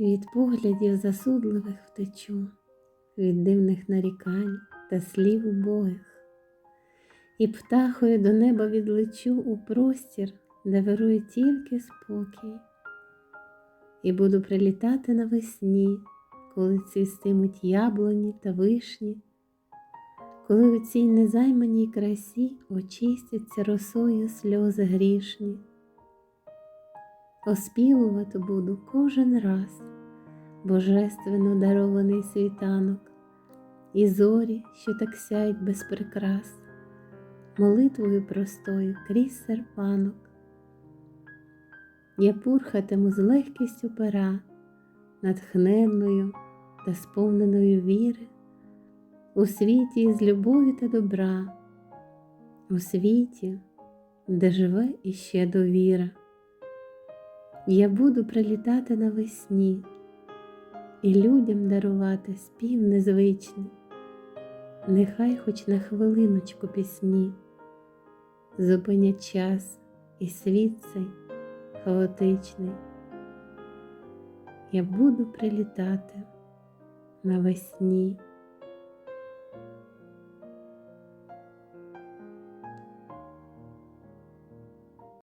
Від поглядів засудливих втечу, від дивних нарікань та слів убогих, і птахою до неба відлечу у простір, де вирує тільки спокій, і буду прилітати навесні, коли цвістимуть яблуні та вишні, коли у цій незайманій красі очистяться росою сльози грішні. Оспівувати буду кожен раз божественно дарований світанок і зорі, що так сяють без прикрас, молитвою простою крізь серпанок. Я пурхатиму з легкістю пера, натхненною та сповненою віри, у світі із любові та добра, у світі, де живе іще довіра. Я буду прилітати навесні і людям дарувати спів незвичний, нехай хоч на хвилиночку пісні, зупинять час і світ цей хаотичний. Я буду прилітати навесні.